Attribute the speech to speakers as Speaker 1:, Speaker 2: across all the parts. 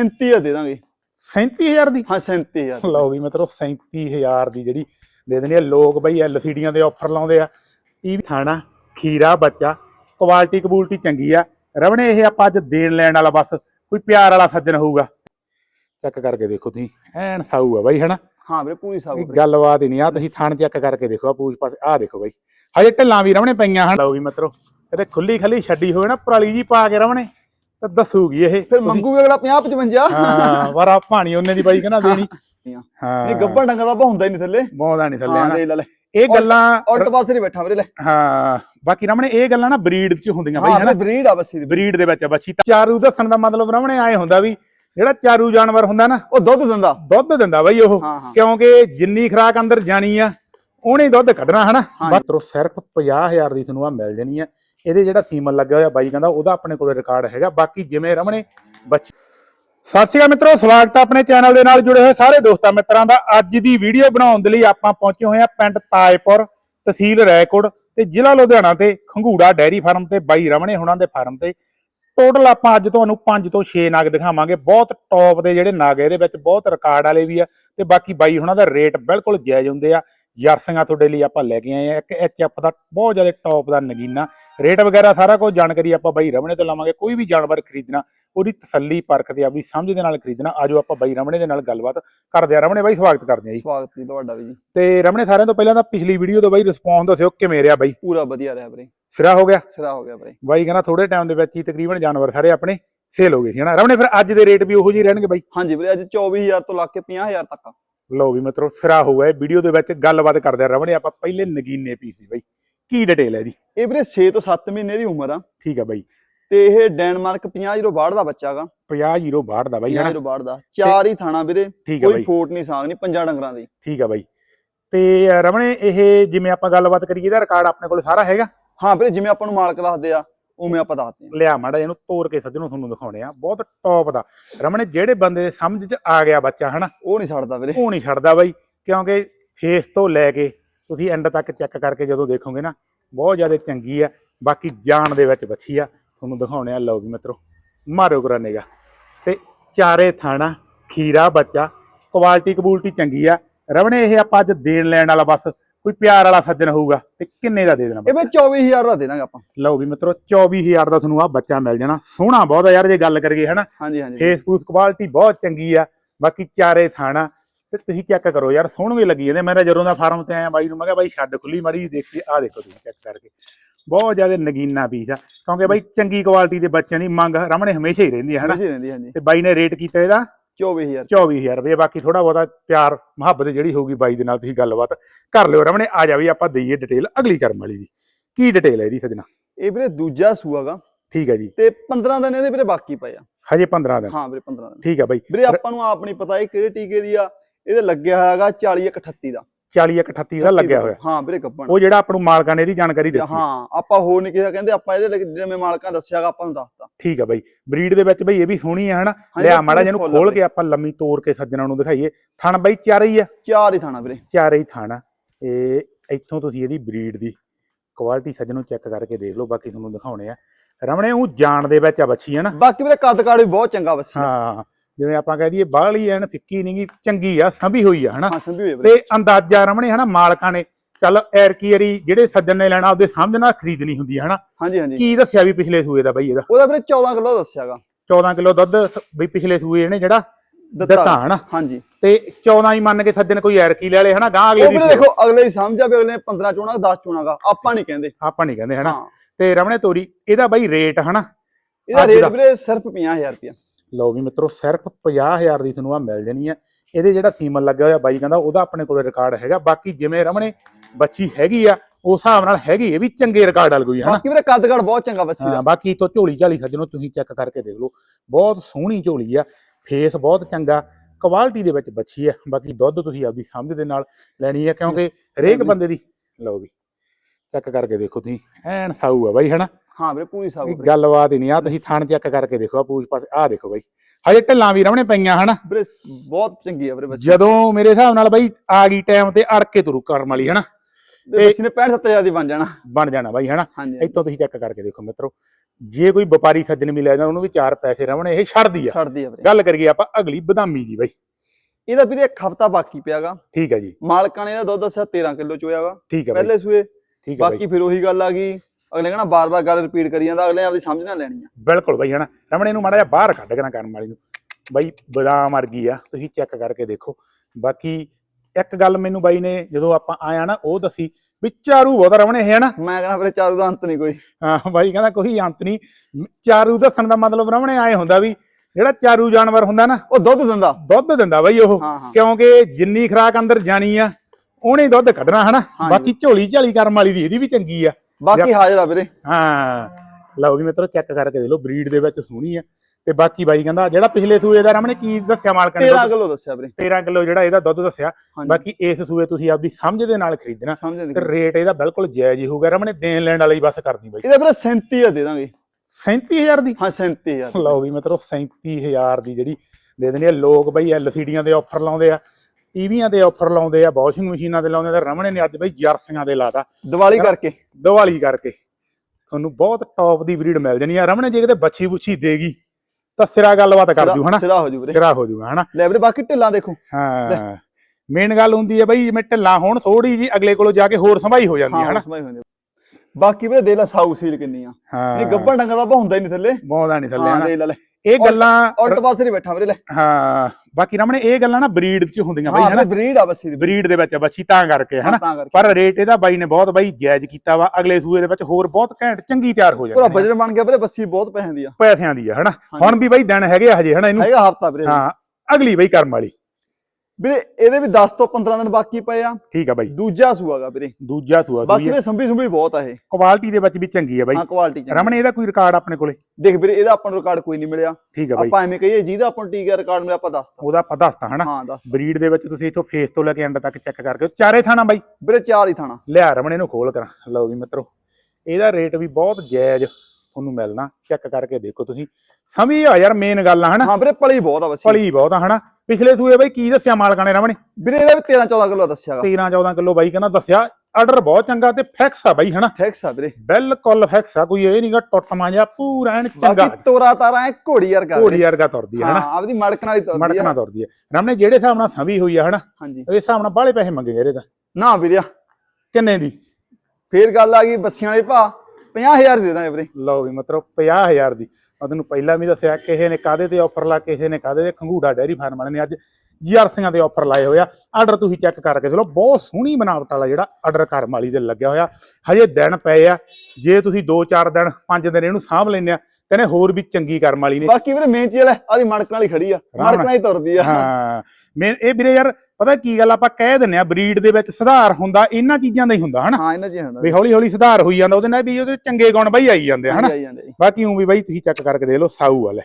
Speaker 1: 37 ਆ ਦੇ ਦਾਂਗੇ।
Speaker 2: 37000 ਦੀ?
Speaker 1: ਹਾਂ 37000
Speaker 2: ਲਓ ਵੀ ਮਿੱਤਰੋ 37000 ਦੀ ਜਿਹੜੀ ਦੇ ਦੇਣੀ ਆ। ਲੋਕ ਬਈ ਐਲਸੀਡੀਆਂ ਦੇ ਆਫਰ ਲਾਉਂਦੇ ਆ। ਟੀਵੀ ਥਾਣਾ ਖੀਰਾ ਬੱਚਾ ਕੁਆਲਿਟੀ ਕਬੂਲਟੀ ਚੰਗੀ ਆ। ਰਵਣੇ ਇਹ ਆਪਾਂ ਅੱਜ ਦੇਣ ਲੈਣ ਵਾਲਾ ਬਸ ਕੋਈ ਪਿਆਰ ਵਾਲਾ ਸੱਜਣ ਹੋਊਗਾ। ਚੈੱਕ ਕਰਕੇ ਦੇਖੋ ਤੁਸੀਂ ਐਨ ਸਾਊ ਆ ਬਾਈ ਹਨਾ?
Speaker 1: ਹਾਂ ਵੀਰੇ ਪੂਰੀ
Speaker 2: ਇਹ ਗੱਲਬਾਤ ਹੀ ਨਹੀਂ ਆ ਤੁਸੀਂ ਥਾਣ ਚੈੱਕ ਕਰਕੇ ਦੇਖੋ ਆ ਪੂਛ ਪਾਸੇ ਆ ਦੇਖੋ ਬਾਈ। ਹਜੇ ਢਿੱਲਾਂ ਵੀ ਰਵਣੇ ਪਈਆਂ ਹਨ। ਲਓ ਵੀ ਮਿੱਤਰੋ ਕਿਤੇ ਖੁੱਲੀ ਖਲੀ ਛੱਡੀ ਹੋਵੇ ਨਾ ਪਰਾਲੀ ਜੀ ਪਾ ਕੇ ਰਵਣੇ। ਤਾਂ ਦੱਸੂਗੀ ਇਹ।
Speaker 1: ਫਿਰ ਮੰਗੂਗੇ ਅਗਲਾ 50 55
Speaker 2: ਹਾਂ ਵਰਾ ਪਾਣੀ ਉਹਨੇ ਦੀ ਬਾਈ ਕਹਿੰਦਾ ਦੇਣੀ।
Speaker 1: ਹਾਂ। ਨਹੀਂ ਗੱਬਣ ਡੰਗਾ ਦਾ ਹੁੰਦਾ ਹੀ ਨਹੀਂ ਥੱਲੇ।
Speaker 2: ਬਹੁਤਾ ਨਹੀਂ ਥੱਲੇ
Speaker 1: ਹਾਂ। ਦੇ ਲੈ
Speaker 2: ਇਹ ਗੱਲਾਂ
Speaker 1: ਉਲਟ ਪਾਸੇ ਨਹੀਂ ਬੈਠਾ ਵੀਰੇ ਲੈ।
Speaker 2: ਹਾਂ ਬਾਕੀ ਰਮਣੇ ਇਹ ਗੱਲਾਂ ਨਾ ਬਰੀਡ 'ਚ ਹੁੰਦੀਆਂ ਬਈ
Speaker 1: ਹਾਂ
Speaker 2: ਹਨਾ।
Speaker 1: ਬਰੀਡ ਆ ਬੱਸੀ ਦੀ
Speaker 2: ਬਰੀਡ ਦੇ ਵਿੱਚ ਆ ਤਾਂ ਚਾਰੂ ਦੱਸਣ ਦਾ ਮਤਲਬ ਰਮਣੇ ਆਏ ਹੁੰਦਾ ਵੀ ਜਿਹੜਾ ਚਾਰੂ ਜਾਨਵਰ ਹੁੰਦਾ ਨਾ
Speaker 1: ਉਹ ਦੁੱਧ ਦਿੰਦਾ।
Speaker 2: ਦੁੱਧ ਦਿੰਦਾ ਬਈ ਉਹ। ਕਿਉਂਕਿ ਜਿੰਨੀ ਖਰਾਕ ਅੰਦਰ ਜਾਣੀ ਆ ਉਹਨੇ ਦੁੱਧ ਕੱਢਣਾ ਹਨਾ। ਮਾਤਰੋ ਸਿਰਫ 50000 ਦੀ ਤੁਹਾਨੂੰ ਆ ਮਿਲ ਜਾਣੀ ਆ। ਇਹਦੇ ਜਿਹੜਾ ਸੀਮਨ ਲੱਗਿਆ ਹੋਇਆ ਬਾਈ ਕਹਿੰਦਾ ਉਹਦਾ ਆਪਣੇ ਕੋਲ ਰਿਕਾਰਡ ਹੈਗਾ, ਬਾਕੀ ਜਿਵੇਂ ਰਮਣੇ ਬੱਚੇ ਸਤਿ ਸ਼੍ਰੀ ਅਕਾਲ ਮਿੱਤਰੋ, ਸਵਾਗਤ ਹੈ ਆਪਣੇ ਚੈਨਲ ਦੇ ਨਾਲ ਜੁੜੇ ਹੋਏ ਸਾਰੇ ਦੋਸਤਾਂ ਮਿੱਤਰਾਂ ਦਾ। ਅੱਜ ਦੀ ਵੀਡੀਓ ਬਣਾਉਣ ਦੇ ਲਈ ਆਪਾਂ ਪਹੁੰਚੇ ਹੋਏ ਆ ਪਿੰਡ ਤਾਜਪੁਰ ਤਹਿਸੀਲ ਰੈਕੋਟ ਤੇ ਜ਼ਿਲ੍ਹਾ ਲੁਧਿਆਣਾ ਤੇ ਖੰਗੂੜਾ ਡੈਰੀ ਫਾਰਮ ਤੇ, ਬਾਈ ਰਮਣੇ ਹੁਣਾਂ ਦੇ ਫਾਰਮ ਤੇ। ਟੋਟਲ ਆਪਾਂ ਅੱਜ ਤੁਹਾਨੂੰ 5 ਤੋਂ 6 ਨਾਗ ਦਿਖਾਵਾਂਗੇ। ਬਹੁਤ ਟੌਪ ਦੇ ਜਿਹੜੇ ਨਾਗ ਇਹਦੇ ਵਿੱਚ ਬਹੁਤ ਰਿਕਾਰਡ ਵਾਲੇ ਵੀ ਆ ਤੇ ਬਾਕੀ ਬਾਈ ਹੁਣਾਂ ਦਾ ਰੇਟ ਬਿਲਕੁਲ ਜਾਇਜ਼ ਹੁੰਦੇ ਆ। ਜਰਸੀਆਂ ਤੁਹਾਡੇ ਲਈ ਆਪਾਂ ਲੈ ਕੇ ਆਏ ਆ। ਇੱਕ ਐਚਐਫ ਦਾ ਬਹੁਤ ਜ਼ਿਆਦਾ ਟੌਪ ਦਾ ਨਗੀਨਾ। ਰੇਟ ਵਗੈਰਾ ਸਾਰਾ ਕੁਝ ਜਾਣਕਾਰੀ ਆਪਾਂ ਬਾਈ ਰਮਣੇ ਤੋਂ ਲਵਾਂਗੇ। ਕੋਈ ਵੀ ਜਾਨਵਰ ਖਰੀਦਣਾ ਉਹਦੀ ਤਸੱਲੀ ਪਰਖ ਤੇ ਆਪਣੀ ਸਮਝ ਦੇ ਨਾਲ ਖਰੀਦਣਾ। ਆਜੋ ਆਪਾਂ ਬਾਈ ਰਮਣੇ ਦੇ ਨਾਲ ਗੱਲਬਾਤ ਕਰਦੇ ਆ। ਰਮਣੇ ਬਾਈ ਸਵਾਗਤ ਕਰਦੇ ਆ ਜੀ।
Speaker 1: ਸਵਾਗਤ ਜੀ ਤੁਹਾਡਾ ਵੀ ਜੀ।
Speaker 2: ਤੇ ਰਮਣੇ ਸਾਰਿਆਂ ਤੋਂ ਪਹਿਲਾਂ ਤਾਂ ਪਿਛਲੀ ਵੀਡੀਓ ਤੋਂ ਬਾਈ ਰਿਸਪੌਂਸ ਦੱਸਿਓ ਕਿਵੇਂ ਰਿਹਾ ਬਾਈ?
Speaker 1: ਪੂਰਾ ਵਧੀਆ ਰਿਹਾ ਵੀਰੇ।
Speaker 2: ਸਿਰਾ ਹੋ ਗਿਆ?
Speaker 1: ਸਿਰਾ ਹੋ ਗਿਆ ਵੀਰੇ।
Speaker 2: ਬਾਈ ਕਹਿੰਦਾ ਥੋੜੇ ਟਾਈਮ ਦੇ ਵਿੱਚ ਹੀ ਤਕਰੀਬਨ ਜਾਨਵਰ ਸਾਰੇ ਆਪਣੇ ਸੇਲ ਹੋ ਗਏ ਸੀ ਹਨਾ? ਰਮਣੇ ਫਿਰ ਅੱਜ ਦੇ ਰੇਟ ਵੀ ਉਹੋ ਜਿਹੇ ਰਹਿਣਗੇ ਬਾਈ?
Speaker 1: ਹਾਂਜੀ ਵੀਰੇ ਅੱਜ 24000 ਤੋਂ ਲੱਗ ਕੇ 50000 ਤੱਕ ਆ।
Speaker 2: ਲਓ ਵੀ ਮਿੱਤਰੋ ਸਿਰਾ ਹੋਊਗਾ ਇਹ ਵੀਡੀਓ ਦੇ ਵਿੱਚ ਗੱਲਬਾਤ ਕਰਦੇ ਆ ਰਮਣੇ ਆਪਾਂ ਪਹਿਲੇ ਨਗੀਨੇ ਪੀ ਸੀ ਬਾਈ। ਕੀ ਡਿਟੇਲ ਹੈ ਜੀ
Speaker 1: ਇਹ ਵੀਰੇ 6 ਤੋਂ 7 ਮਹੀਨੇ ਦੀ ਉਮਰ ਆ।
Speaker 2: ਠੀਕ ਆ ਬਾਈ।
Speaker 1: ਤੇ ਇਹ ਡੈਨਮਾਰਕ 5062 ਦਾ ਬੱਚਾ ਹੈਗਾ
Speaker 2: 50 ਦਾ ਬਾਈ ਹਨਾ?
Speaker 1: 5062 ਦਾ। ਚਾਰ ਹੀ ਥਾਣਾ ਵੀਰੇ ਕੋਈ ਫੋਟ ਨਹੀਂ ਸਾਂਗ ਨਹੀਂ ਪੰਜਾਂ ਡੰਗਰਾਂ ਦੀ।
Speaker 2: ਠੀਕ ਆ ਬਾਈ। ਤੇ ਅ, ਰਮਣੇ ਇਹ ਜਿਵੇਂ ਆਪਾਂ ਗੱਲਬਾਤ ਕਰੀਏ ਇਹਦਾ ਰਿਕਾਰਡ ਆਪਣੇ ਕੋਲ ਸਾਰਾ ਹੈਗਾ?
Speaker 1: ਹਾਂ ਵੀਰੇ ਜਿਵੇਂ ਆਪਾਂ ਨੂੰ ਮਾਲਕ ਦੱਸਦੇ ਆ ਉਵੇਂ ਆਪਾਂ ਦੱਸਦੇ ਆ
Speaker 2: ਲਿਆ ਮਾੜਾ ਇਹਨੂੰ ਤੋੜ ਕੇ ਸੱਜਣੋਂ ਤੁਹਾਨੂੰ ਦਿਖਾਉਣੇ ਆ। ਬਹੁਤ ਟੌਪ ਦਾ। ਰਮਣੇ ਜਿਹੜੇ ਬੰਦੇ ਦੇ ਸਮਝ 'ਚ ਆ ਗਿਆ ਬੱਚਾ ਹਨਾ?
Speaker 1: ਉਹ ਨਹੀਂ ਛੱਡਦਾ ਵੀਰੇ।
Speaker 2: ਉਹ ਨਹੀਂ ਛੱਡਦਾ ਬਾਈ ਕਿਉਂਕਿ ਫੇਸ ਤੋਂ ਲੈ ਕੇ ਤੁਸੀਂ ਐਂਡ ਤੱਕ ਚੈੱਕ ਕਰਕੇ ਜਦੋਂ ਦੇਖੋਗੇ ਨਾ ਬਹੁਤ ਜ਼ਿਆਦਾ ਚੰਗੀ ਆ। ਬਾਕੀ ਜਾਨ ਦੇ ਵਿੱਚ ਬੱਚੀ ਆ। ਤੁਹਾਨੂੰ ਦਿਖਾਉਣੇ ਆ ਲਓ ਵੀ ਮਿੱਤਰੋ ਮਾਰੋ ਕਰਾਨੇਗਾ ਤੇ ਚਾਰੇ ਥਾਣਾ ਖੀਰਾ ਬੱਚਾ ਕੁਆਲਿਟੀ ਕਬੂਲਟੀ ਚੰਗੀ ਆ। ਰਵਣੇ ਇਹ ਆਪਾਂ ਅੱਜ ਦੇਣ ਲੈਣ ਵਾਲਾ ਬਸ ਕੋਈ ਪਿਆਰ ਵਾਲਾ ਸੱਜਣ ਹੋਊਗਾ ਤੇ ਕਿੰਨੇ ਦਾ ਦੇ ਦੇਣਾ
Speaker 1: ਇਹ ਵੀ 24000 ਦਾ ਦੇ ਦਾਂਗੇ ਆਪਾਂ।
Speaker 2: ਲਓ ਵੀ ਮਿੱਤਰੋ 24000 ਦਾ ਤੁਹਾਨੂੰ ਆ ਬੱਚਾ ਮਿਲ ਜਾਣਾ। ਸੋਹਣਾ ਬਹੁਤ ਆ ਯਾਰ ਜੇ ਗੱਲ ਕਰੀਏ ਹਨਾ?
Speaker 1: ਹਾਂਜੀ ਹਾਂਜੀ।
Speaker 2: ਫੇਸਬੁੱਕ ਕੁਆਲਿਟੀ ਬਹੁਤ ਚੰਗੀ ਆ ਬਾਕੀ ਚਾਰੇ ਥਾਣਾ ਤੇ ਤੁਸੀਂ ਚੈੱਕ ਕਰੋ ਯਾਰ ਸੋਹਣਗੇ ਲੱਗੀ ਜਾਂਦੇ। ਮੈਂ ਜਦੋਂ ਦਾ ਫਾਰਮ ਤੇ ਆਇਆ ਬਾਈ ਨੂੰ ਮੈਂ ਕਿਹਾ ਬਾਈ ਛੱਡ ਖੁੱਲੀ ਮਾਰੀ ਦੇਖੀ ਆ ਦੇਖੋ ਤੁਸੀਂ ਚੈੱਕ ਕਰਕੇ। ਬਹੁਤ ਜ਼ਿਆਦਾ ਨਗੀਨਾ ਪੀਸ ਆ ਕਿਉਂਕਿ ਬਾਈ ਚੰਗੀ ਕੁਆਲਿਟੀ ਦੇ ਬੱਚਿਆਂ ਦੀ ਮੰਗ ਰਮਣੇ ਹਮੇਸ਼ਾ ਹੀ ਰਹਿੰਦੀ ਹੈ ਹਨਾ ਤੇ ਬਾਈ ਨੇ ਰੇਟ ਕੀਤਾ ਇਹਦਾ
Speaker 1: 24000
Speaker 2: 24000 ਰੁਪਏ ਬਾਕੀ ਥੋੜਾ ਬਹੁਤਾ ਪਿਆਰ ਮੁਹੱਬਤ ਜਿਹੜੀ ਹੋਊਗੀ ਬਾਈ ਦੇ ਨਾਲ ਤੁਸੀਂ ਗੱਲਬਾਤ ਕਰ ਲਿਓ। ਰਮਣੇ ਆ ਜਾ ਵੀ ਆਪਾਂ ਦਈਏ ਡਿਟੇਲ ਅਗਲੀ ਕਰਮ ਵਾਲੀ ਦੀ। ਕੀ ਡਿਟੇਲ ਹੈ ਇਹਦੀ ਸਜਣਾ?
Speaker 1: ਇਹ ਵੀਰੇ ਦੂਜਾ ਸੂਆਗਾ
Speaker 2: ਠੀਕ ਹੈ ਜੀ।
Speaker 1: ਤੇ 15 ਦਿਨ ਇਹਦੇ ਵੀਰੇ ਬਾਕੀ ਪਏ ਆ।
Speaker 2: ਹਜੇ 15 ਦਿਨ।
Speaker 1: ਹਾਂ ਵੀਰੇ 15 ਦਿਨ।
Speaker 2: ਠੀਕ ਹੈ ਬਾਈ।
Speaker 1: ਵੀਰੇ ਆਪਾਂ ਨੂੰ ਆਪ ਨਹੀਂ ਪਤਾ ਇਹ ਕਿਹੜੇ ਟੀਕੇ ਦੀ ਆ। ਇਹਦੇ ਲੱਗਿਆ ਹੋਇਆਗਾ 40138 ਦਾ।
Speaker 2: 4038 ਦਾ ਲੱਗਿਆ ਹੋਇਆ।
Speaker 1: ਹਾਂ ਵੀਰੇ ਗੱਬਣ
Speaker 2: ਉਹ ਜਿਹੜਾ ਆਪਾਂ ਨੂੰ ਮਾਲਕਾਂ ਨੇ ਇਹਦੀ ਜਾਣਕਾਰੀ ਦਿੱਤੀ। ਹੈ।
Speaker 1: ਆਪਾਂ ਹੋਰ ਨਹੀਂ ਕਿਹਾ ਕਹਿੰਦੇ ਆਪਾਂ ਇਹਦੇ ਜਿਵੇਂ ਮਾਲਕਾਂ ਦੱਸਿਆਗਾ ਆਪਾਂ ਨੂੰ ਦੱਸਤਾ।
Speaker 2: ਠੀਕ ਆ ਬਾਈ। ਬਰੀਡ ਦੇ ਵਿੱਚ ਬਈ ਇਹ ਵੀ ਸੋਹਣੀ ਆ ਹਨਾ? ਲਿਆ ਮਾੜਾ ਜਿਹਨੂੰ ਖੋਲ ਕੇ ਆਪਾਂ ਲੰਮੀ ਤੋੜ ਕੇ ਸੱਜਣਾ ਨੂੰ ਦਿਖਾਈਏ। ਥਣ ਬਾਈ ਚਾਰੇ ਹੀ ਆ।
Speaker 1: ਚਾਰ ਹੀ ਥਾਣਾ ਵੀਰੇ।
Speaker 2: ਚਾਰੇ ਹੀ ਥਣ। ਇਹ ਇੱਥੋਂ ਤੁਸੀਂ ਇਹਦੀ ਬਰੀਡ ਦੀ ਕੁਆਲਿਟੀ ਸੱਜਣੋਂ ਚੈੱਕ ਕਰਕੇ ਦੇਖ ਲਓ ਬਾਕੀ ਤੁਹਾਨੂੰ ਦਿਖਾਉਣੇ ਆ। ਰਮਣੇ ਉਹ ਜਾਣ ਦੇ ਵਿੱਚ ਆ ਬੱਚੀ ਹੈ ਨਾ
Speaker 1: ਬਾਕੀ ਵੀਰੇ ਕੱਦ ਕਾੜ ਵੀ ਬਹੁਤ ਚੰਗਾ ਆ।
Speaker 2: ਹਾਂ। ਜਿਵੇਂ ਆਪਾਂ ਕਹਿ ਦਈਏ ਬਾਹਲੀ ਐਨ ਫਿੱਕੀ ਨਹੀਂਗੀ ਚੰਗੀ ਆ ਸੰਭੀ ਹੋਈ ਆ ਹਨਾ? ਤੇ ਅੰਦਾਜ਼ਾ ਰਮਣੇ ਹਨਾ ਮਾਲਕਾਂ ਨੇ ਚੱਲ ਐਰਕੀ ਵਾਰੀ ਜਿਹੜੇ ਸੱਜਣ ਨੇ ਲੈਣਾ ਉਹਦੇ ਸਮਝ ਨਾਲ ਖਰੀਦਣੀ ਹੁੰਦੀ ਹੈ ਹਨਾ?
Speaker 1: ਹਾਂਜੀ ਹਾਂਜੀ।
Speaker 2: ਕੀ ਦੱਸਿਆ ਵੀ ਪਿਛਲੇ ਸੂਏ ਦਾ ਬਾਈ ਇਹਦਾ?
Speaker 1: ਉਹਦਾ ਵੀਰੇ 14 ਕਿਲੋ ਦੱਸਿਆਗਾ।
Speaker 2: 14 ਕਿਲੋ ਦੁੱਧ ਵੀ ਪਿਛਲੇ ਸੂਏ ਇਹਨੇ ਜਿਹੜਾ ਦਿੱਤਾ। ਹਨਾ?
Speaker 1: ਹਾਂਜੀ।
Speaker 2: ਤੇ 14 ਹੀ ਮੰਨ ਕੇ ਸੱਜਣ ਕੋਈ ਐਰਕੀ ਲੈ ਲੇ ਹਨਾ ਗਾਂ ਅਗਲੇ
Speaker 1: ਉਹ
Speaker 2: ਦੀ
Speaker 1: ਵੀਰੇ ਦੇਖੋ ਅਗਲੇ ਹੀ ਸਮਝ ਆ ਵੀ ਅਗਲੇ ਨੇ 15 ਚੋਣਾ 10 ਚੋਣਾਗਾ ਆਪਾਂ ਨਹੀਂ ਕਹਿੰਦੇ।
Speaker 2: ਆਪਾਂ ਨਹੀਂ ਕਹਿੰਦੇ ਹਨਾ? ਤੇ ਰਮਣੇ ਤੋਰੀ ਇਹਦਾ ਬਾਈ ਰੇਟ ਹਨਾ?
Speaker 1: ਇਹਦਾ ਰੇਟ। ਵੀਰੇ ਸਿਰਫ 50000 ਰੁਪਇਆ।
Speaker 2: ਲਓ ਵੀ ਮਿੱਤਰੋ ਸਿਰਫ 50000 ਦੀ ਤੁਹਾਨੂੰ ਆ ਮਿਲ ਜਾਣੀ ਆ। ਇਹਦੇ ਜਿਹੜਾ ਸੀਮਨ ਲੱਗਿਆ ਹੋਇਆ ਬਾਈ ਕਹਿੰਦਾ ਉਹਦਾ ਆਪਣੇ ਕੋਲ ਰਿਕਾਰਡ ਹੈਗਾ। ਬਾਕੀ ਜਿਵੇਂ ਰਮਣੇ ਬੱਚੀ ਹੈਗੀ ਆ ਉਸ ਹਿਸਾਬ ਨਾਲ ਹੈਗੀ ਇਹ ਵੀ ਚੰਗੇ ਰਿਕਾਰਡ ਵਾਲ ਕੋਈ ਹਨਾ
Speaker 1: ਬਾਕੀ ਵੀਰੇ ਕੱਦ ਕਾੜ ਬਹੁਤ ਚੰਗਾ ਬੱਸੀ ਦਾ।
Speaker 2: ਬਾਕੀ ਤੋਂ ਝੋਲੀ ਝਾਲੀ ਸੱਜਣੋ ਤੁਸੀਂ ਚੈੱਕ ਕਰਕੇ ਦੇਖ ਲਓ। ਬਹੁਤ ਸੋਹਣੀ ਝੋਲੀ ਆ ਫੇਸ ਬਹੁਤ ਚੰਗਾ ਕੁਆਲਿਟੀ ਦੇ ਵਿੱਚ ਬੱਚੀ ਆ। ਬਾਕੀ ਦੁੱਧ ਤੁਸੀਂ ਆਪਦੀ ਸਮਝ ਦੇ ਨਾਲ ਲੈਣੀ ਆ ਕਿਉਂਕਿ ਹਰੇਕ। ਬੰਦੇ ਦੀ ਲਓ ਵੀ ਚੈੱਕ ਕਰਕੇ ਦੇਖੋ ਤੁਸੀਂ ਐਨ ਸਾਊ ਆ ਬਾਈ ਹਨਾ
Speaker 1: ਹਾਂ ਵੀਰੇ ਪੂਰੀ ਸਾਬ
Speaker 2: ਇਹ ਗੱਲਬਾਤ ਹੀ ਨਹੀਂ ਆ ਤੁਸੀਂ ਥਣ ਚੈੱਕ ਕਰਕੇ ਦੇਖੋ ਆ ਪੂਛ ਪਾਸੇ ਆ ਦੇਖੋ ਬਾਈ। ਹਜੇ ਢਿੱਲਾਂ ਵੀ ਰਵਣੇ ਪਈਆਂ ਹਨਾ?
Speaker 1: ਵੀਰੇ ਬਹੁਤ ਚੰਗੀ ਆ ਵੀਰੇ ਬੱਸੀ
Speaker 2: ਜਦੋਂ ਮੇਰੇ ਹਿਸਾਬ ਨਾਲ ਬਾਈ ਆ ਗਈ ਟਾਈਮ ਤੇ ਅੜ ਕੇ ਤੁਰੂ ਕਰਮ ਵਾਲੀ ਹਨਾ?
Speaker 1: ਤੇ ਬੱਸੀ ਨੇ 65 7000 ਦੀ ਬਣ ਜਾਣਾ।
Speaker 2: ਬਣ ਜਾਣਾ ਬਾਈ ਹਨਾ? ਇੱਥੋਂ ਤੁਸੀਂ ਚੈੱਕ ਕਰਕੇ ਦੇਖੋ ਮਿੱਤਰੋ। ਜੇ ਕੋਈ ਵਪਾਰੀ ਸੱਜਣ ਵੀ ਲੈ ਜਾਂਦਾ ਉਹਨੂੰ ਵੀ ਚਾਰ ਪੈਸੇ ਰਵਣੇ ਇਹ ਛੱਡਦੀ ਆ।
Speaker 1: ਛੱਡਦੀ ਆ ਵੀਰੇ।
Speaker 2: ਗੱਲ ਕਰੀਏ ਆਪਾਂ ਅਗਲੀ ਬਦਾਮੀ ਦੀ ਬਾਈ।
Speaker 1: ਇਹਦਾ ਵੀਰੇ ਇੱਕ ਹਫਤਾ ਬਾਕੀ ਪਿਆਗਾ।
Speaker 2: ਠੀਕ ਹੈ ਜੀ।
Speaker 1: ਮਾਲਕਾਂ ਨੇ ਇਹਦਾ ਦੁੱਧ ਦੱਸਿਆ 13 ਕਿਲੋ ਚੋਇਆਗਾ ਪਹਿਲੇ ਸੂਏ।
Speaker 2: ਠੀਕ ਹੈ
Speaker 1: ਬਾਕੀ ਫਿਰ ਉਹੀ ਗੱਲ ਆ ਗਈ। ਅਗਲੇ ਕਹਿੰਦਾ ਬਾਰ-ਬਾਰ ਗੱਲ ਰਿਪੀਟ ਕਰੀ ਜਾਂਦਾ ਅਗਲੇ ਆਪਦੀ ਸਮਝ ਨਾ ਲੈਣੀ ਆ।
Speaker 2: ਬਿਲਕੁਲ ਬਾਈ ਹਨਾ? ਰਮਣੇ ਨੂੰ ਮਾੜਾ ਜਿਹਾ ਬਾਹਰ ਕੱਢ ਕੇ ਨਾ ਕਰਨ ਵਾਲੀ ਨੂੰ। ਬਾਈ ਬਦਾਮ ਵਰਗੀ ਆ ਤੁਸੀਂ ਚੈੱਕ ਕਰਕੇ ਦੇਖੋ। ਬਾਕੀ ਇੱਕ ਗੱਲ ਮੈਨੂੰ ਬਾਈ ਨੇ ਜਦੋਂ ਆਪਾਂ ਆਇਆ ਨਾ ਉਹ ਦੱਸੀ ਵੀ ਚਾਰੂ ਬਹੁਤ ਰਮਣੇ ਹੈ ਨਾ
Speaker 1: ਮੈਂ ਕਹਿੰਦਾ ਵੀਰੇ ਚਾਰੂ ਦਾ ਅੰਤ ਨਹੀਂ ਕੋਈ।
Speaker 2: ਹਾਂ ਬਾਈ ਕਹਿੰਦਾ ਕੋਈ ਅੰਤ ਨਹੀਂ। ਚਾਰੂ ਦੱਸਣ ਦਾ ਮਤਲਬ ਰਮਣੇ ਆਏ ਹੁੰਦਾ ਵੀ ਜਿਹੜਾ ਚਾਰੂ ਜਾਨਵਰ ਹੁੰਦਾ ਨਾ
Speaker 1: ਉਹ ਦੁੱਧ ਦਿੰਦਾ।
Speaker 2: ਦੁੱਧ ਦਿੰਦਾ ਬਾਈ ਉਹ। ਕਿਉਂਕਿ ਜਿੰਨੀ ਖਰਾਕ ਅੰਦਰ ਜਾਣੀ ਆ ਉਹਨੇ ਦੁੱਧ ਕੱਢਣਾ ਹਨਾ। ਬਾਕੀ ਝੋਲੀ ਝਾਲੀ ਕਰਮ ਵਾਲੀ ਦੀ ਇਹਦੀ ਵੀ ਚੰਗੀ ਆ।
Speaker 1: ਬਾਕੀ ਹਾਜ਼ਰ ਆ ਵੀਰੇ।
Speaker 2: ਹਾਂ। ਲਓ ਵੀ ਮਿੱਤਰੋ ਚੈੱਕ ਕਰਕੇ ਦੇ ਲਓ ਬਰੀਡ ਦੇ ਵਿੱਚ ਸੋਹਣੀ ਆ। ਤੇ ਬਾਕੀ ਬਾਈ ਕਹਿੰਦਾ ਜਿਹੜਾ ਪਿਛਲੇ ਸੂਏ ਦਾ ਰਮਣੇ ਕੀ ਦੱਸਿਆ ਮਾਲਕ ਨੇ
Speaker 1: 13
Speaker 2: ਦੁੱਧ?
Speaker 1: ਕਿਲੋ ਦੱਸਿਆ ਵੀਰੇ।
Speaker 2: 13 ਕਿਲੋ ਜਿਹੜਾ ਇਹਦਾ ਦੁੱਧ ਦੱਸਿਆ। ਬਾਕੀ ਇਸ ਸੂਏ ਤੁਸੀਂ ਆਪਦੀ ਸਮਝ ਦੇ ਨਾਲ ਖਰੀਦਣਾ। ਤੇ ਰੇਟ ਇਹਦਾ ਬਿਲਕੁਲ ਜਾਇਜ਼ ਹੀ ਹੋਊਗਾ। ਰਮਣੇ ਦੇਣ ਲੈਣ ਵਾਲਾ ਬਸ ਕਰਦੀ ਬਾਈ।
Speaker 1: ਇਹਦਾ ਵੀਰੇ 37 ਦੇ ਦਾਂਗੇ।
Speaker 2: 37000 ਦੀ?
Speaker 1: ਹਾਂ 37000
Speaker 2: ਲਓ ਵੀ ਮਿੱਤਰੋ 37000 ਦੀ ਜਿਹੜੀ ਦੇ ਦੇਣੀ ਆ। ਲੋਕ ਬਈ ਐਲਸੀਡੀਆਂ ਦੇ ਆਫਰ ਲਾਉਂਦੇ ਆ। ਟੀਵੀਆਂ ਦੇ ਆਫਰ ਲਾਉਂਦੇ ਆ ਵਾਸ਼ਿੰਗ ਮਸ਼ੀਨਾਂ ਦੇ ਲਾਉਂਦੇ ਆ ਤੇ ਰਮਣੇ ਨੇ ਅੱਜ ਬਈ ਜਰਸੀਆਂ ਦੇ ਲਾਤਾ।
Speaker 1: ਦੀਵਾਲੀ ਕਰਕੇ?
Speaker 2: ਦੀਵਾਲੀ ਕਰਕੇ। ਤੁਹਾਨੂੰ ਬਹੁਤ ਟੌਪ ਦੀ ਬਰੀਡ ਮਿਲ ਜਣੀ ਆ। ਰਮਣੇ ਜੇ ਕਿਤੇ ਬੱਚੀ ਬੁੱਚੀ ਦੇਗੀ ਤਾਂ ਸਿਰਾ ਗੱਲਬਾਤ ਕਰ ਜੂ ਹਨਾ?
Speaker 1: ਸਿਰਾ ਹੋ ਜੂ ਵੀਰੇ।
Speaker 2: ਸਿਰਾ ਹੋ ਜੂਗਾ ਹਨਾ?
Speaker 1: ਲੈ ਵੀਰੇ ਬਾਕੀ ਢਿੱਲਾਂ ਦੇਖੋ।
Speaker 2: ਹਾਂ। ਮੇਨ ਗੱਲ ਹੁੰਦੀ ਹੈ ਬਈ ਜਿਵੇਂ ਢਿੱਲਾਂ ਹੋਣ ਥੋੜੀ ਜੀ ਅਗਲੇ ਕੋਲੋਂ ਜਾ ਕੇ ਹੋਰ ਸੰਭਾਈ ਹੋ ਜਾਂਦੀ ਹੈ ਹਨਾ?
Speaker 1: ਬਾਕੀ ਵੀਰੇ ਦੇ ਲੈ ਸਾਊ ਸੀਲ ਕਿੰਨੀ ਆ।
Speaker 2: ਹਾਂ।
Speaker 1: ਨਹੀਂ ਗੱਬਣ ਡੰਗਾ ਦਾ ਹੁੰਦਾ ਹੀ ਨਹੀਂ ਥੱਲੇ।
Speaker 2: ਬਹੁਤਾ ਨਹੀਂ ਥੱਲੇ
Speaker 1: ਹਾਂ ਦੇ ਲੈ ਲੈ।
Speaker 2: ਇਹ ਗੱਲਾਂ
Speaker 1: ਉਲਟ ਪਾਸੇ ਨਹੀਂ ਬੈਠਾ ਵੀਰੇ ਲੈ।
Speaker 2: ਹਾਂ ਬਾਕੀ ਰਮਣੇ ਇਹ ਗੱਲਾਂ ਨਾ ਬਰੀਡ 'ਚ ਹੁੰਦੀਆਂ ਬਈ ਹਨਾ?
Speaker 1: ਬਰੀਡ ਆ ਬੱਸੀ ਦੀ
Speaker 2: ਬਰੀਡ ਦੇ ਵਿੱਚ ਬੱਚੀ ਤਾਂ ਕਰਕੇ ਹਨਾ? ਪਰ ਰੇਟ ਇਹਦਾ ਬਾਈ ਨੇ ਬਹੁਤ ਬਾਈ ਜਾਇਜ਼ ਕੀਤਾ ਵਾ ਅਗਲੇ ਸੂਏ ਦੇ ਵਿੱਚ ਹੋਰ ਬਹੁਤ ਘੈਂਟ ਚੰਗੀ ਤਿਆਰ ਹੋ
Speaker 1: ਉਹਦਾ
Speaker 2: ਜਾਂਦੀ ਹੈ
Speaker 1: ਬਜਟ ਬਣ ਗਿਆ ਵੀਰੇ ਬੱਸੀ ਬਹੁਤ ਪੈਸਿਆਂ ਦੀ ਆ।
Speaker 2: ਪੈਸਿਆਂ ਦੀ ਆ ਹਨਾ। ਹੁਣ ਵੀ ਬਾਈ ਦਿਨ ਹੈਗੇ ਹਜੇ ਹਨਾ ਇਹਨੂੰ?
Speaker 1: ਹੈਗਾ ਹਫਤਾ ਵੀਰੇ।
Speaker 2: ਹਾਂ ਅਗਲੀ ਬਾਈ ਕਰਮ ਵਾਲੀ।
Speaker 1: ਵੀਰੇ ਇਹਦੇ ਵੀ 10 ਤੋਂ 15 ਦਿਨ ਬਾਕੀ ਪਏ ਆ।
Speaker 2: ਠੀਕ ਆ ਬਾਈ।
Speaker 1: ਦੂਜਾ ਸੂਆਗਾ ਵੀਰੇ।
Speaker 2: ਦੂਜਾ ਸੂਆ
Speaker 1: ਬਾਕੀ
Speaker 2: ਸੂਈ
Speaker 1: ਸੰਭੀ ਸੰਭੀ ਬਹੁਤ ਆ ਇਹ।
Speaker 2: ਕੁਆਲਿਟੀ ਦੇ ਵਿੱਚ ਵੀ ਚੰਗੀ ਆ ਬਾਈ।
Speaker 1: ਹਾਂ ਕੁਆਲਿਟੀ ਚ
Speaker 2: ਰਮਣੇ ਇਹਦਾ ਕੋਈ ਰਿਕਾਰਡ ਆਪਣੇ ਕੋਲੇ?
Speaker 1: ਦੇਖ ਵੀਰੇ ਇਹਦਾ ਆਪਾਂ ਨੂੰ ਰਿਕਾਰਡ ਕੋਈ ਨਹੀਂ ਮਿਲਿਆ।
Speaker 2: ਠੀਕ ਆ ਬਾਈ।
Speaker 1: ਆਪਾਂ ਐਵੇਂ ਕਹੀਏ ਜਿਹਦਾ ਆਪਾਂ ਨੂੰ ਟੀਕਾ ਰਿਕਾਰਡ ਮਿਲਿਆ ਆਪਾਂ ਦੱਸਤਾ।
Speaker 2: ਉਹਦਾ ਆਪਾਂ ਦੱਸਤਾ ਹਨਾ?
Speaker 1: ਹਾਂ ਦੱਸ
Speaker 2: ਬਰੀਡ ਦੇ ਵਿੱਚ ਤੁਸੀਂ ਇਥੋਂ ਫੇਸ ਤੋਂ ਲੈ ਕੇ ਐਂਡ ਤੱਕ ਚੈੱਕ ਕਰਕੇ ਚਾਰੇ ਥਾਣਾ ਬਾਈ।
Speaker 1: ਵੀਰੇ ਚਾਰ ਹੀ ਥਾਣਾ।
Speaker 2: ਲਿਆ ਰਮਣੇ ਨੂੰ ਖੋਲ ਕਰਾਂ। ਲਓ ਵੀ ਮਿੱਤਰੋ ਇਹਦਾ ਰੇਟ ਵੀ ਬਹੁਤ ਜਾਇਜ਼ ਤੁਹਾਨੂੰ ਮਿਲਣਾ ਚੈੱਕ ਕਰਕੇ ਦੇਖੋ ਤੁਸੀਂ। ਸਮਝੀ ਆ ਯਾਰ ਮੇਨ ਗੱਲ ਆ ਹਨਾ?
Speaker 1: ਹਾਂ ਵੀਰੇ ਪਲੀ ਬਹੁਤ ਆ ਬੱਸੀ
Speaker 2: ਭਲੀ ਬਹੁਤ ਆ ਹਨਾ? ਪਿਛਲੇ ਸੂਏ ਬਾਈ ਕੀ ਦੱਸਿਆ ਮਾਲਕਾਂ ਨੇ ਰਮਣੇ
Speaker 1: ਵੀਰੇ ਇਹਦਾ ਵੀ 13 14 ਕਿਲੋ ਦੱਸਿਆਗਾ।
Speaker 2: 13 14 ਕਿਲੋ ਬਾਈ ਕਹਿੰਦਾ ਦੱਸਿਆ ਆਰਡਰ ਬਹੁਤ ਚੰਗਾ ਤੇ ਫਿਕਸ ਆ ਬਾਈ ਹਨਾ?
Speaker 1: ਫਿਕਸ ਆ ਵੀਰੇ।
Speaker 2: ਬਿਲਕੁਲ ਫਿਕਸ ਆ ਕੋਈ ਇਹ ਨਹੀਂਗਾ ਟੁੱਟ ਮਾਂਜਾ ਪੂਰਾ ਐਨ ਚੰਗਾ।
Speaker 1: ਬਾਕੀ ਤੋਰਾ ਤਾਰਾ ਐ ਘੋੜੀ ਕਰ
Speaker 2: ਘੋੜੀ ਵਰਗਾ ਤੁਰਦੀ ਆ
Speaker 1: ਹਾਂ
Speaker 2: ਹਨਾ
Speaker 1: ਆਪਦੀ ਮੜਕਣ ਵਾਲੀ ਤੁਰਦੀ
Speaker 2: ਮੜਕਣਾ
Speaker 1: ਆ
Speaker 2: ਤੁਰਦੀ ਆ। ਰਮਣੇ ਜਿਹੜੇ ਹਿਸਾਬ ਨਾਲ ਸੰਭੀ ਹੋਈ ਆ ਹਨਾ?
Speaker 1: ਹਾਂਜੀ।
Speaker 2: ਇਹ ਹਿਸਾਬ ਨਾਲ ਬਾਹਲੇ ਪੈਸੇ ਮੰਗੇ ਇਹਦੇ। ਤਾਂ
Speaker 1: ਨਾ ਵੀਰੇ।
Speaker 2: ਕਿੰਨੇ ਦੀ?
Speaker 1: ਫੇਰ ਗੱਲ ਆ ਗਈ ਬੱਸੀਆਂ ਵਾਲੇ ਭਾ। 50000 ਦੇ ਦਾਂਗੇ ਵੀਰੇ।
Speaker 2: ਲਓ ਵੀ ਮਤਲਬ 50000 ਦੀ। ਮੈਂ ਤੁਹਾਨੂੰ ਪਹਿਲਾਂ ਵੀ ਦੱਸਿਆ ਕਿਸੇ ਨੇ ਕਾਦੇ ਤੇ ਆਫਰ ਲਾ ਕਿਸੇ ਨੇ ਕਾਦੇ ਤੇ? ਖੰਗੂੜਾ ਡੈਰੀ ਫਾਰਮ ਵਾਲੇ ਨੇ ਅੱਜ ਜਰਸੀਆਂ ਦੇ ਆਫਰ ਲਾਏ ਹੋਇਆ ਆਰਡਰ ਤੁਸੀਂ ਚੈੱਕ ਕਰਕੇ ਚਲੋ ਬਹੁਤ ਸੋਹਣੀ ਬਣਾਵਟ ਵਾਲਾ ਜਿਹੜਾ ਆਰਡਰ ਕਰਮ ਵਾਲੀ ਦੇ ਲੱਗਿਆ ਹੋਇਆ। ਹਜੇ ਦਿਨ ਪਏ ਆ। ਜੇ ਤੁਸੀਂ 2-4 ਦਿਨ 5 ਦਿਨ ਇਹਨੂੰ ਸਾਂਭ ਲੈਂਦੇ ਆ ਕਹਿੰਦੇ ਹੋਰ ਵੀ ਚੰਗੀ ਕਰਮ ਵਾਲੀ ਨੇ।
Speaker 1: ਬਾਕੀ ਵੀਰੇ ਮੇਨ ਚੀਜ਼ ਲੈ ਆਦੀ ਮੜਕਣ ਵਾਲੀ ਖੜੀ ਆ
Speaker 2: ਨਾਲ।
Speaker 1: ਮੜਕਣਾ ਹੀ ਤੁਰਦੀ ਆ।
Speaker 2: ਹਾਂ। ਮੈਂ ਇਹ ਵੀਰੇ ਯਾਰ ਪਤਾ ਕੀ ਗੱਲ ਆਪਾਂ ਕਹਿ ਦਿੰਨੇ ਆ ਬਰੀਡ ਦੇ ਵਿੱਚ ਸੁਧਾਰ ਹੁੰਦਾ ਇਹਨਾਂ ਚੀਜ਼ਾਂ ਦਾ ਹੀ ਹੁੰਦਾ ਹਨਾ?
Speaker 1: ਹਾਂ ਇਹਨਾਂ ਜੀ ਹੁੰਦਾ।
Speaker 2: ਵੀ ਹੌਲੀ ਹੌਲੀ ਸੁਧਾਰ ਹੋਈ ਜਾਂਦਾ ਉਹਦੇ ਨਾਲ ਵੀ ਉਹਦੇ ਚੰਗੇ ਗੁਣ ਬਈ ਆਈ ਜਾਂਦੇ ਆ, ਹਨਾ?
Speaker 1: ਹਾਂਜੀ, ਆਈ ਜਾਂਦੇ ਜੀ।
Speaker 2: ਬਾਕੀ ਉਹ ਵੀ ਬਾਈ ਤੁਸੀਂ ਚੈੱਕ ਕਰਕੇ ਦੇਖ ਲਓ ਸਾਊ ਵਾਲਾ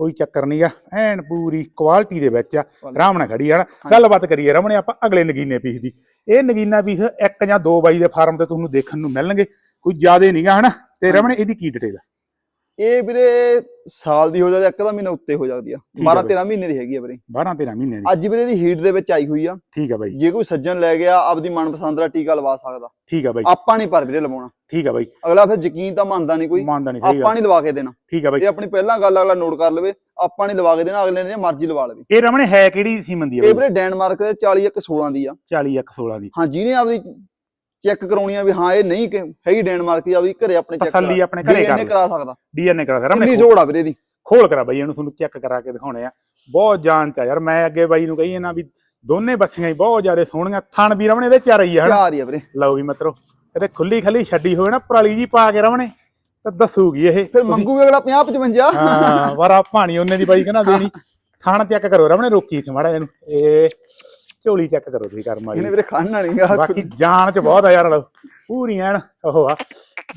Speaker 2: ਕੋਈ ਚੱਕਰ ਨਹੀਂਗਾ ਐਨ ਪੂਰੀ ਕੁਆਲਿਟੀ ਦੇ ਵਿੱਚ ਆ ਆਰਾਮ ਨਾਲ ਖੜੀ ਆ ਨਾ ਗੱਲਬਾਤ ਕਰੀਏ ਰਮਣੇ ਆਪਾਂ ਅਗਲੇ ਨਗੀਨੇ ਪੀਸ ਦੀ। ਇਹ ਨਗੀਨਾ ਪੀਸ ਇੱਕ ਜਾਂ ਦੋ ਬਾਈ ਦੇ ਫਾਰਮ ਤੇ ਤੁਹਾਨੂੰ ਦੇਖਣ ਨੂੰ ਮਿਲਣਗੇ ਕੋਈ ਜ਼ਿਆਦੇ ਨਹੀਂਗਾ ਹਨਾ? ਤੇ। ਰਮਣੇ ਇਹਦੀ ਕੀ ਡਿਟੇਲ
Speaker 1: ਇਹ ਵੀਰੇ ਸਾਲ ਦੀ ਹੋ ਜਾਂਦੀ ਆ, ਇੱਕ ਦਾ ਮਹੀਨਾ ਉੱਤੇ ਹੋ ਜਾਂਦੀ ਆ।
Speaker 2: ਠੀਕ ਆ
Speaker 1: 12
Speaker 2: ਬਈ।
Speaker 1: 13 ਮਹੀਨੇ ਦੀ ਹੈਗੀ ਆ ਵੀਰੇ।
Speaker 2: 12 13 ਮਹੀਨੇ ਦੀ।
Speaker 1: ਅੱਜ ਵੀਰੇ ਦੀ ਹੀਟ ਦੇ ਵਿੱਚ ਆਈ ਹੋਈ ਆ।
Speaker 2: ਠੀਕ ਆ ਬਾਈ।
Speaker 1: ਜੇ ਕੋਈ ਸੱਜਣ ਲੈ ਗਿਆ ਆਪਦੀ ਮਨਪਸੰਦ ਦਾ ਟੀਕਾ ਲਵਾ ਸਕਦਾ।
Speaker 2: ਠੀਕ ਆ ਬਾਈ।
Speaker 1: ਆਪਾਂ ਨਹੀਂ ਪਰ ਵੀਰੇ ਲਵਾਉਣਾ।
Speaker 2: ਠੀਕ ਆ ਬਾਈ।
Speaker 1: ਅਗਲਾ ਫਿਰ ਯਕੀਨ ਤਾਂ ਮੰਨਦਾ ਨਹੀਂ ਕੋਈ।
Speaker 2: ਮੰਨਦਾ ਨਹੀਂ ਸਹੀ
Speaker 1: ਆਪਾਂ ਨਹੀਂ ਲਵਾ ਕੇ ਦੇਣਾ।
Speaker 2: ਠੀਕ ਆ ਬਾਈ।
Speaker 1: ਇਹ ਆਪਣੀ ਪਹਿਲਾਂ ਗੱਲ ਅਗਲਾ ਨੋਟ ਕਰ ਲਵੇ। ਆਪਾਂ ਨਹੀਂ ਲਵਾ ਕੇ ਦੇਣਾ ਅਗਲੇ ਨੇ ਮਰਜ਼ੀ ਲਵਾ ਲਵੇ।
Speaker 2: ਇਹ ਰਮਣੇ ਹੈ ਕਿਹੜੀ ਸੀਮਨ ਦੀ ਆ
Speaker 1: ਇਹ ਵੀਰੇ ਡੈਨਮਾਰਕ ਦੇ 40 ਇੱਕ 16 ਦੀ ਆ।
Speaker 2: 40 ਇੱਕ 16 ਦੀ।
Speaker 1: ਹਾਂ ਜਿਹਨੇ ਆਪਦੀ ਚੈੱਕ ਕਰਾਉਣੀ ਆ ਵੀ ਹਾਂ ਇਹ ਨਹੀਂ ਕਿ ਹੈਗੀ ਡੈਨਮਾਰਕ ਦੀ ਆਪਦੀ ਘਰੇ ਆਪਣੇ ਚੈੱਕ
Speaker 2: ਤਸੱਲੀ ਆਪਣੇ ਘਰੇ ਕਰ
Speaker 1: ਸਕਦਾ।
Speaker 2: ਡੀਐਨਏ ਕਰਾ ਦੇ
Speaker 1: ਕਿੰਨੀ
Speaker 2: ਰਮਣੇ
Speaker 1: ਜੋੜ ਆ ਵੀਰੇ ਦੀ
Speaker 2: ਖੋਲ ਕਰਾ ਬਾਈ ਇਹਨੂੰ ਤੁਹਾਨੂੰ ਚੈੱਕ ਕਰਾ ਕੇ ਦਿਖਾਉਣੇ ਆ। ਬਹੁਤ ਜਾਨ ਚ ਆ ਯਾਰ ਮੈਂ ਅੱਗੇ ਬਾਈ ਨੂੰ ਕਹੀ ਨਾ ਵੀ ਦੋਨੇ ਬੱਚੀਆਂ ਹੀ ਬਹੁਤ ਜ਼ਿਆਦਾ ਸੋਹਣੀਆਂ। ਥਣ ਵੀ ਰਮਣੇ ਦੇ ਚਾਰ ਹੀ ਆ ਹਨਾ?
Speaker 1: ਚਾਰ ਹੀ ਆ ਵੀਰੇ।
Speaker 2: ਲਓ ਵੀ ਮਿੱਤਰੋ ਕਿਤੇ ਖੁੱਲੀ ਖੱਲੀ ਛੱਡੀ ਹੋਵੇ ਨਾ ਪਰਾਲੀ ਜੀ ਪਾ ਕੇ ਰਮਣੇ ਤਾਂ ਦੱਸੂਗੀ ਇਹ।
Speaker 1: ਫਿਰ ਮੰਗੂ ਵੀ ਅਗਲਾ 50 55
Speaker 2: ਹਾਂ ਵਰਾ ਪਾਣੀ ਉਹਨੇ ਦੀ ਬਾਈ ਕਹਿੰਦਾ ਦੇਣੀ। ਥਣ ਚੈੱਕ ਕਰੋ ਰਮਣੇ ਰੋਕੀ ਇੱਥੇ ਮਾੜਾ ਇਹਨੂੰ। ਇਹ ਝੋਲੀ ਚੈੱਕ ਕਰੋ ਤੁਸੀਂ ਕਰਮ
Speaker 1: ਇਹਨੇ
Speaker 2: ਵਾਲੀ
Speaker 1: ਵੀਰੇ ਖਾਣਾ ਨਹੀਂਗਾ
Speaker 2: ਬਾਕੀ ਜਾਨ ਚ ਬਹੁਤ ਆ ਯਾਰ ਪੂਰੀ ਐਨ ਉਹ ਆ।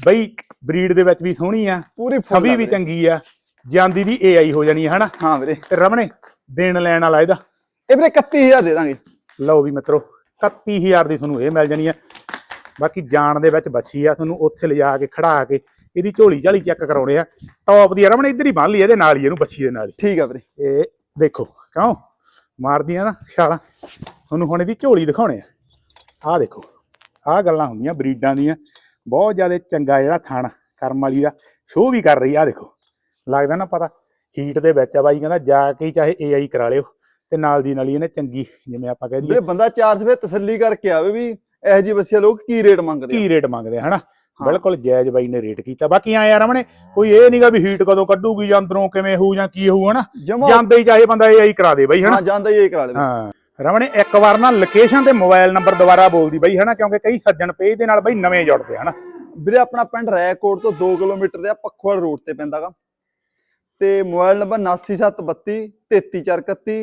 Speaker 2: ਬਈ ਬਰੀਡ ਦੇ ਵਿੱਚ ਵੀ ਸੋਹਣੀ ਆ
Speaker 1: ਪੂਰੀ
Speaker 2: ਸਭੀ ਵੀ। ਚੰਗੀ ਆ ਜਾਂਦੀ ਦੀ ਏਆਈ ਹੋ ਜਾਣੀ ਹੈ ਹਨਾ?
Speaker 1: ਹਾਂ ਵੀਰੇ।
Speaker 2: ਤੇ ਰਮਣੇ ਦੇਣ ਲੈਣ ਵਾਲਾ ਇਹਦਾ।
Speaker 1: ਇਹ ਵੀਰੇ 31000 ਦੇ ਦਾਂਗੇ।
Speaker 2: ਲਓ ਵੀ ਮਿੱਤਰੋ 31000 ਦੀ ਤੁਹਾਨੂੰ ਇਹ ਮਿਲ ਜਾਣੀ ਆ। ਬਾਕੀ ਜਾਣ ਦੇ ਵਿੱਚ ਬੱਚੀ ਆ ਤੁਹਾਨੂੰ ਉੱਥੇ ਲਿਜਾ ਕੇ ਖੜਾ ਕੇ ਇਹਦੀ ਝੋਲੀ ਝਾਲੀ ਚੈੱਕ ਕਰਾਉਣੇ ਆ। ਟੌਪ ਦੀ ਰਮਣੇ ਇੱਧਰ ਹੀ ਬੰਨ ਲਈ ਇਹਦੇ ਨਾਲ ਹੀ ਇਹਨੂੰ ਬੱਚੀ ਦੇ ਨਾਲ
Speaker 1: ਠੀਕ ਆ ਵੀਰੇ।
Speaker 2: ਇਹ ਦੇਖੋ ਕਿਉਂ? ਮਾਰਦੀਆਂ ਨਾ ਛਾਲਾਂ। ਤੁਹਾਨੂੰ ਹੁਣ ਇਹਦੀ ਝੋਲੀ ਦਿਖਾਉਣੇ ਆ। ਆਹ ਦੇਖੋ ਆਹ ਗੱਲਾਂ ਹੁੰਦੀਆਂ ਬਰੀਡਾਂ ਦੀਆਂ। ਬਹੁਤ ਜ਼ਿਆਦਾ ਚੰਗਾ ਜਿਹੜਾ ਥਣ ਕਰਮ ਵਾਲੀ ਦਾ ਸ਼ੋਅ ਵੀ ਕਰ ਰਹੀ ਆ ਦੇਖੋ। ਲੱਗਦਾ ਨਾ ਪਤਾ ਹੀਟ ਦੇ ਵਿੱਚ ਆ ਬਾਈ ਕਹਿੰਦਾ ਜਾ ਕੇ ਹੀ ਚਾਹੇ ਏਆਈ ਕਰਾ ਲਿਓ ਤੇ ਨਾਲ ਦੀ ਨਾਲ ਹੀ ਇਹਨੇ ਚੰਗੀ ਜਿਵੇਂ ਆਪਾਂ ਕਹਿ ਦਈਏ।
Speaker 1: ਬੰਦਾ ਚਾਰ ਸਵੇ ਤਸੱਲੀ ਕਰਕੇ ਆਵੇ ਵੀ ਇਹੋ ਜਿਹੀ ਬੱਸੀਆਂ ਲੋਕ ਕੀ ਰੇਟ ਮੰਗਦੇ ਆ।
Speaker 2: ਕੀ ਰੇਟ ਮੰਗਦੇ ਹਨਾ। ਬਿਲਕੁਲ ਜਾਇਜ਼ ਬਾਈ ਨੇ ਰੇਟ ਕੀਤਾ। ਬਾਕੀ ਆ ਯਾਰ ਰਮਣੇ ਕੋਈ ਇਹ ਨਹੀਂਗਾ ਵੀ ਹੀਟ ਕਦੋਂ ਕੱਢੂਗੀ ਜਾਂ ਅੰਦਰੋਂ ਕਿਵੇਂ ਹੋਊ ਜਾਂ ਕੀ ਹੋਊ ਹਨਾ? ਜਾਂਦੇ ਹੀ ਚਾਹੇ ਬੰਦਾ ਏਆਈ ਕਰਾ ਦੇ ਬਾਈ ਹਨਾ?
Speaker 1: ਹਾਂ ਜਾਂਦਾ ਹੀ ਇਹ ਕਰਾ ਲਵੇ।
Speaker 2: ਹਾਂ। ਰਮਣੇ ਇੱਕ ਵਾਰ ਨਾ ਲੋਕੇਸ਼ਨ ਤੇ ਮੋਬਾਈਲ ਨੰਬਰ ਦੁਬਾਰਾ ਬੋਲਦੀ ਬਈ ਹਨਾ? ਕਿਉਂਕਿ ਕਈ ਸੱਜਣ ਪੇਜ ਦੇ ਨਾਲ ਬਈ ਨਵੇਂ ਜੁੜਦੇ ਹਨਾ?
Speaker 1: ਵੀਰੇ ਆਪਣਾ ਪਿੰਡ ਰੈਕੋਟ ਤੋਂ 2 ਕਿਲੋਮੀਟਰ ਦੇ ਆ ਪੱਖੋਵਾਲ ਰੋਡ ਤੇ ਪੈਂਦਾਗਾ ਤੇ ਮੋਬਾਈਲ ਨੰਬਰ 9772 33431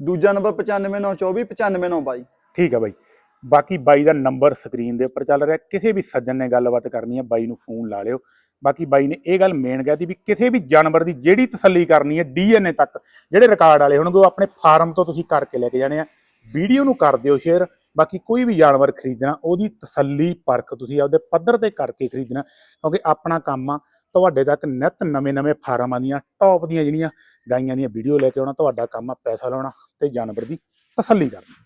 Speaker 1: ਦੂਜਾ ਨੰਬਰ 95924 95922
Speaker 2: ਠੀਕ ਹੈ ਬਾਈ। ਬਾਕੀ ਬਾਈ ਦਾ ਨੰਬਰ ਸਕਰੀਨ ਦੇ ਉੱਪਰ ਚੱਲ ਰਿਹਾ। ਕਿਸੇ ਵੀ ਸੱਜਣ ਨੇ ਗੱਲਬਾਤ ਕਰਨੀ ਹੈ ਬਾਈ ਨੂੰ ਫੋਨ ਲਾ ਲਿਓ। ਬਾਕੀ ਬਾਈ ਨੇ ਇਹ ਗੱਲ ਮੇਨ ਕਹਿਤੀ ਵੀ ਕਿਸੇ ਵੀ ਜਾਨਵਰ ਦੀ ਜਿਹੜੀ ਤਸੱਲੀ ਕਰਨੀ ਹੈ ਡੀਐਨਏ ਤੱਕ, ਜਿਹੜੇ ਰਿਕਾਰਡ ਵਾਲੇ ਹੋਣਗੇ ਉਹ ਆਪਣੇ ਫਾਰਮ ਤੋਂ ਤੁਸੀਂ ਕਰਕੇ ਲੈ ਕੇ ਜਾਣੇ ਆ। ਵੀਡੀਓ ਨੂੰ ਕਰ ਦਿਓ ਸ਼ੇਅਰ ਬਾਕੀ ਕੋਈ ਵੀ ਜਾਨਵਰ ਖਰੀਦਣਾ, ਉਹਦੀ ਤਸੱਲੀ ਪਰਖ ਤੁਸੀਂ ਆਪਦੇ ਪੱਧਰ ਤੇ ਕਰਕੇ ਖਰੀਦਣਾ, ਕਿਉਂਕਿ ਆਪਣਾ ਕੰਮ ਆ, ਤੁਹਾਡੇ ਤੱਕ ਨਿਤ ਨਵੇਂ-ਨਵੇਂ ਫਾਰਮਾਂ ਦੀਆਂ ਟੌਪ ਦੀਆਂ ਜਿਹੜੀਆਂ ਗਾਈਆਂ ਦੀਆਂ ਵੀਡੀਓ ਲੈ ਕੇ ਆਉਣਾ, ਤੁਹਾਡਾ ਕੰਮ ਆ ਪੈਸਾ ਲਾਉਣਾ ਤੇ ਜਾਨਵਰ ਦੀ ਤਸੱਲੀ ਕਰਨਾ।